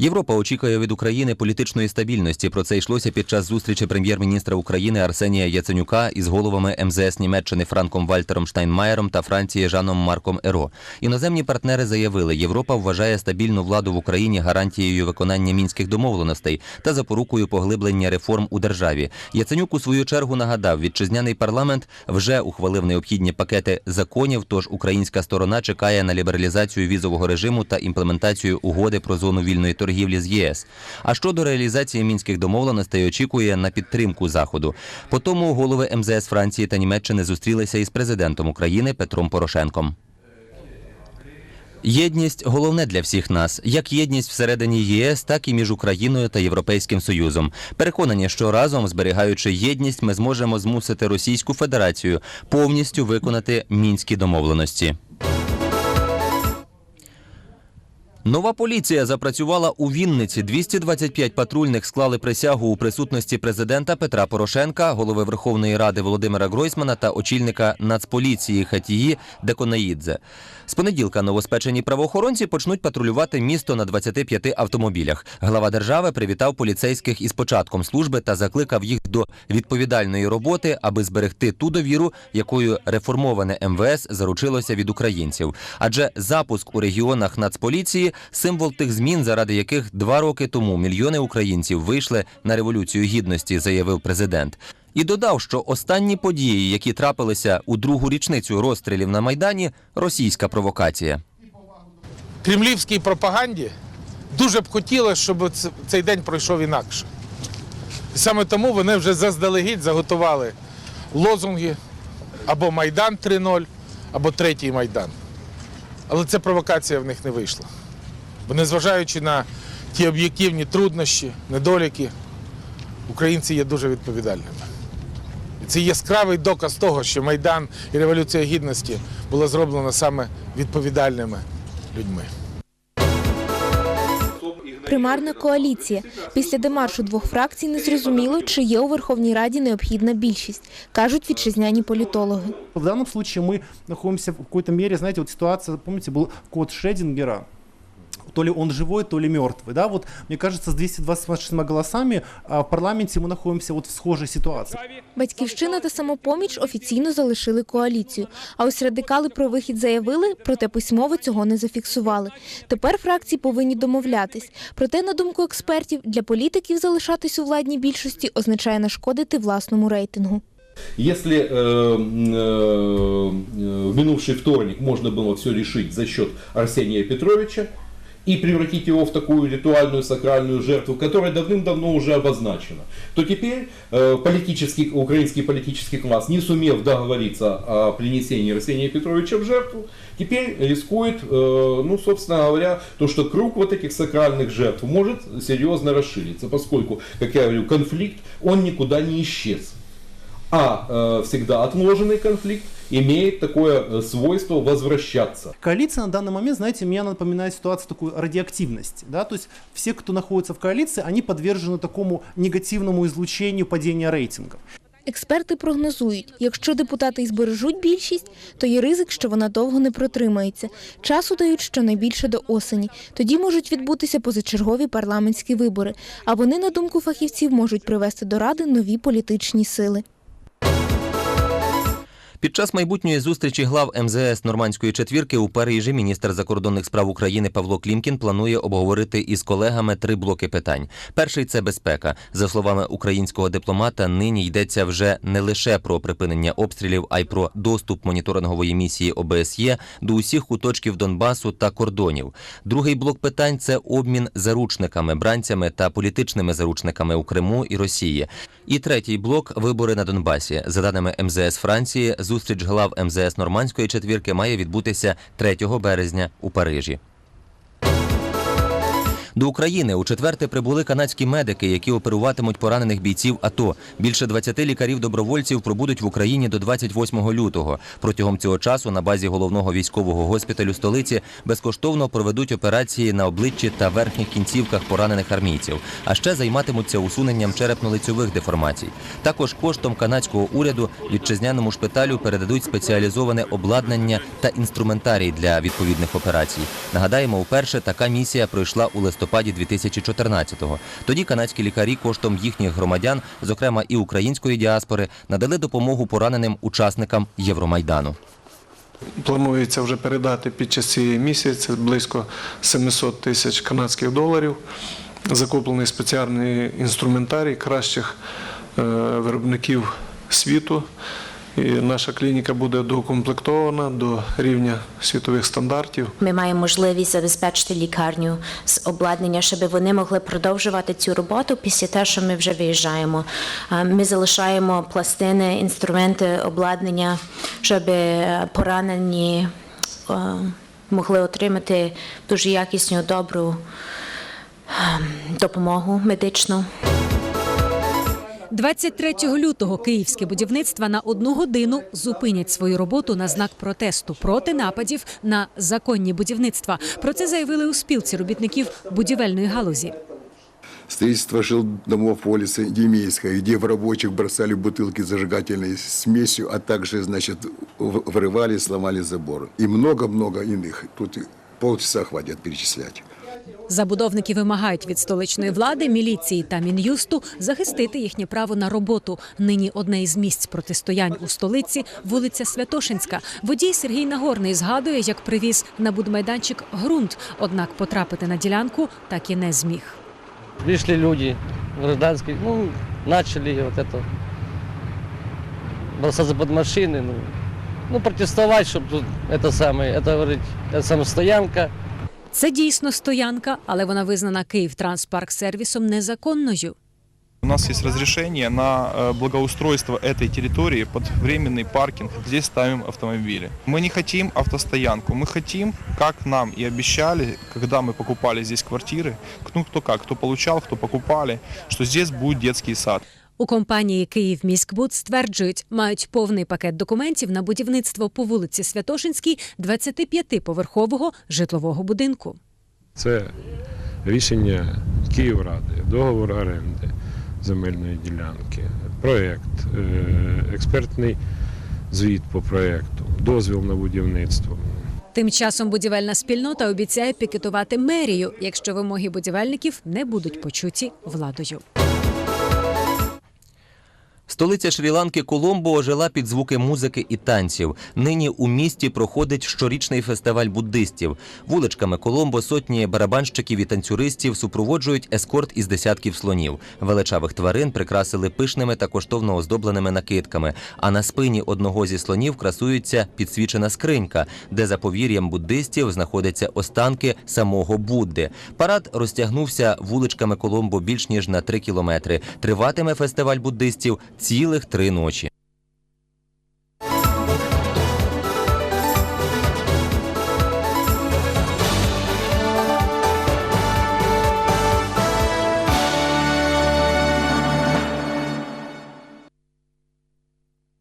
Європа очікує від України політичної стабільності. Про це йшлося під час зустрічі прем'єр-міністра України Арсенія Яценюка із головами МЗС Німеччини Франком Вальтером Штайнмаєром та Франції Жаном Марком Еро. Іноземні партнери заявили, Європа вважає стабільну владу в Україні гарантією виконання мінських домовленостей та запорукою поглиблення реформ у державі. Яценюк у свою чергу нагадав, вітчизняний парламент вже ухвалив необхідні пакети законів. Тож українська сторона чекає на лібералізацію візового режиму та імплементацію угоди про зону вільної торгівлі з ЄС. А щодо реалізації мінських домовленостей, очікує на підтримку заходу. По тому голови МЗС Франції та Німеччини зустрілися із президентом України Петром Порошенком. Єдність головне для всіх нас, як єдність всередині ЄС, так і між Україною та Європейським Союзом. Переконані, що разом, зберігаючи єдність, ми зможемо змусити Російську Федерацію повністю виконати мінські домовленості. Нова поліція запрацювала у Вінниці. 225 патрульних склали присягу у присутності президента Петра Порошенка, голови Верховної Ради Володимира Гройсмана та очільника Нацполіції Хатії Деконаїдзе. З понеділка новоспечені правоохоронці почнуть патрулювати місто на 25 автомобілях. Глава держави привітав поліцейських із початком служби та закликав їх до відповідальної роботи, аби зберегти ту довіру, якою реформоване МВС заручилося від українців. Адже запуск у регіонах Нацполіції символ тих змін, заради яких два роки тому мільйони українців вийшли на революцію гідності, заявив президент. І додав, що останні події, які трапилися у другу річницю розстрілів на майдані, російська провокація. кремлівській пропаганді дуже б хотілося, щоб цей день пройшов інакше. І саме тому вони вже заздалегідь заготували лозунги або Майдан 3.0, або третій Майдан. Але ця провокація в них не вийшла. Бо незважаючи на ті об'єктивні труднощі, недоліки, українці є дуже відповідальними. І це яскравий доказ того, що Майдан і Революція Гідності була зроблена саме відповідальними людьми. Примарна коаліція. Після демаршу двох фракцій не зрозуміло, чи є у Верховній Раді необхідна більшість, кажуть вітчизняні політологи. В данном случае мы находимся в какой-то мере, знаете, вот ситуация, помните, был код Шредингера, то ли он живой, то ли мертвый, да, вот мне кажется, с 226 голосами а, в парламенте мы находимся вот в схожей ситуации. Батьківщина та самопоміч офіційно залишили коаліцію. А ось радикали про вихід заявили, проте письмово цього не зафіксували. Тепер фракції повинні домовлятись. Проте, на думку експертів, для політиків залишатись у владній більшості означає нашкодити власному рейтингу. Если э, м, э, в минувший вторник можно было все решить за счет Арсения Петровича и превратить его в такую ритуальную сакральную жертву, которая давным-давно уже обозначена, то теперь э, политический, украинский политический класс, не сумев договориться о принесении Арсения Петровича в жертву, теперь рискует, э, ну, собственно говоря, то, что круг вот этих сакральных жертв может серьезно расшириться, поскольку, как я говорю, конфликт, он никуда не исчез. А э, всегда отложенный конфликт имеет такое э, свойство возвращаться. Коалиция на данный момент, знаете, меня напоминает ситуацию такой радиоактивности, да, то есть все, кто находится в коалиции, они подвержены такому негативному излучению падения рейтингов. Експерти прогнозують, якщо депутати і збережуть більшість, то є ризик, що вона довго не протримається. Часу дають щонайбільше до осені. Тоді можуть відбутися позачергові парламентські вибори. А вони, на думку фахівців, можуть привести до ради нові політичні сили. Під час майбутньої зустрічі глав МЗС Нормандської четвірки у Парижі міністр закордонних справ України Павло Клімкін планує обговорити із колегами три блоки питань. Перший це безпека. За словами українського дипломата, нині йдеться вже не лише про припинення обстрілів, а й про доступ моніторингової місії ОБСЄ до усіх куточків Донбасу та кордонів. Другий блок питань це обмін заручниками, бранцями та політичними заручниками у Криму і Росії. І третій блок вибори на Донбасі. За даними МЗС Франції, зустріч глав МЗС Нормандської четвірки має відбутися 3 березня у Парижі. До України у четверте прибули канадські медики, які оперуватимуть поранених бійців АТО. Більше 20 лікарів-добровольців пробудуть в Україні до 28 лютого. Протягом цього часу на базі головного військового госпіталю столиці безкоштовно проведуть операції на обличчі та верхніх кінцівках поранених армійців. А ще займатимуться усуненням черепно-лицьових деформацій. Також коштом канадського уряду вітчизняному шпиталю передадуть спеціалізоване обладнання та інструментарій для відповідних операцій. Нагадаємо, вперше така місія пройшла у листопаді листопаді 2014-го. Тоді канадські лікарі коштом їхніх громадян, зокрема і української діаспори, надали допомогу пораненим учасникам Євромайдану. Планується вже передати під час цієї місяці це близько 700 тисяч канадських доларів. Закуплений спеціальний інструментарій кращих е, виробників світу. І наша клініка буде доукомплектована до рівня світових стандартів. Ми маємо можливість забезпечити лікарню з обладнання, щоб вони могли продовжувати цю роботу після того, що ми вже виїжджаємо. Ми залишаємо пластини, інструменти, обладнання, щоб е, поранені е, могли отримати дуже якісну, добру е, допомогу медичну. 23 лютого київське будівництва на одну годину зупинять свою роботу на знак протесту проти нападів на законні будівництва. Про це заявили у спілці робітників будівельної галузі. Строительство жилдомов по улице Емейская, где в рабочих бросали бутылки с зажигательной смесью, а также, значит, в- вырывали, сломали забор. И много-много иных. Тут полчаса хватит перечислять. Забудовники вимагають від столичної влади, міліції та мін'юсту захистити їхнє право на роботу. Нині одне із місць протистоянь у столиці вулиця Святошинська. Водій Сергій Нагорний згадує, як привіз на будмайданчик ґрунт, однак потрапити на ділянку так і не зміг. Пришли люди гражданские, ну, начали вот это бросаться под машины, ну, ну протестовать, чтобы тут это самое, это говорить, это самая стоянка, Це дійсно стоянка, але вона визнана Київтранспарксервісом незаконною. У нас есть разрешение на э, благоустройство этой территории под временный паркинг. Здесь ставим автомобили. Мы не хотим автостоянку. Мы хотим, как нам и обещали, когда мы покупали здесь квартиры, ну кто как, кто получал, кто покупали, что здесь будет детский сад. У компанії «Київміськбуд» стверджують, мають повний пакет документів на будівництво по вулиці Святошинській 25-поверхового житлового будинку. Це рішення Київради, договор оренди земельної ділянки, проєкт, е, експертний звіт по проєкту, дозвіл на будівництво. Тим часом будівельна спільнота обіцяє пікетувати мерію, якщо вимоги будівельників не будуть почуті владою. Столиця Шрі-Ланки Коломбо ожила під звуки музики і танців. Нині у місті проходить щорічний фестиваль буддистів. Вуличками Коломбо сотні барабанщиків і танцюристів супроводжують ескорт із десятків слонів. Величавих тварин прикрасили пишними та коштовно оздобленими накидками. А на спині одного зі слонів красується підсвічена скринька, де за повір'ям буддистів знаходяться останки самого Будди. Парад розтягнувся вуличками Коломбо більш ніж на три кілометри. Триватиме фестиваль буддистів цілих три ночі.